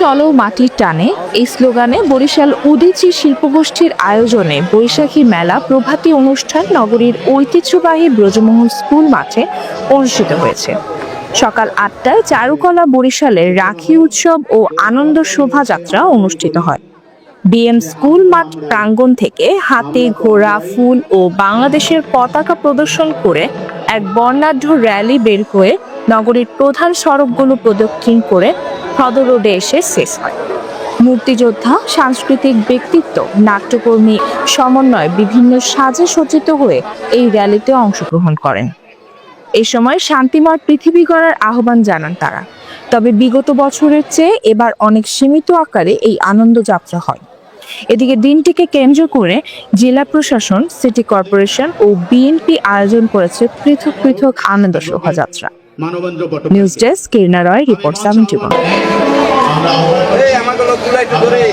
চলো মাটির টানে, এই স্লোগানে বরিশাল উদিচি শিল্পগোষ্ঠীর আয়োজনে বৈশাখী মেলা প্রভাতী অনুষ্ঠান নগরীর ঐতিহ্যবাহী ব্রজমোহন স্কুল মাঠে অনুষ্ঠিত হয়েছে। সকাল আটটায় চারুকলা বরিশালের রাখি উৎসব ও আনন্দ শোভাযাত্রা অনুষ্ঠিত হয়। বিএম স্কুল মাঠ প্রাঙ্গণ থেকে হাতে, ঘোড়া, ফুল ও বাংলাদেশের পতাকা প্রদর্শন করে এক বর্ণাঢ্য র্যালি বের হয়ে নগরীর প্রধান সড়কগুলো প্রদক্ষিণ করে সদর রোডে এসে শেষ হয়। মুক্তিযোদ্ধা, সাংস্কৃতিক ব্যক্তিত্ব, নাট্যকর্মী, সমন্বয় বিভিন্ন সাজে সজ্জিত হয়ে এই র্যালিতে অংশগ্রহণ করেন। এই সময় শান্তিময় পৃথিবী গড়ার আহ্বান জানান তারা। তবে বিগত বছরের চেয়ে এবার অনেক সীমিত আকারে এই আনন্দ যাত্রা হয়। এদিকে দিনটিকে কেন্দ্র করে জেলা প্রশাসন সিটি কর্পোরেশন ও বিএনপি আয়োজন করেছে পৃথক পৃথক আনন্দ শোভাযাত্রা। News desk Kirana Roy report seventy এই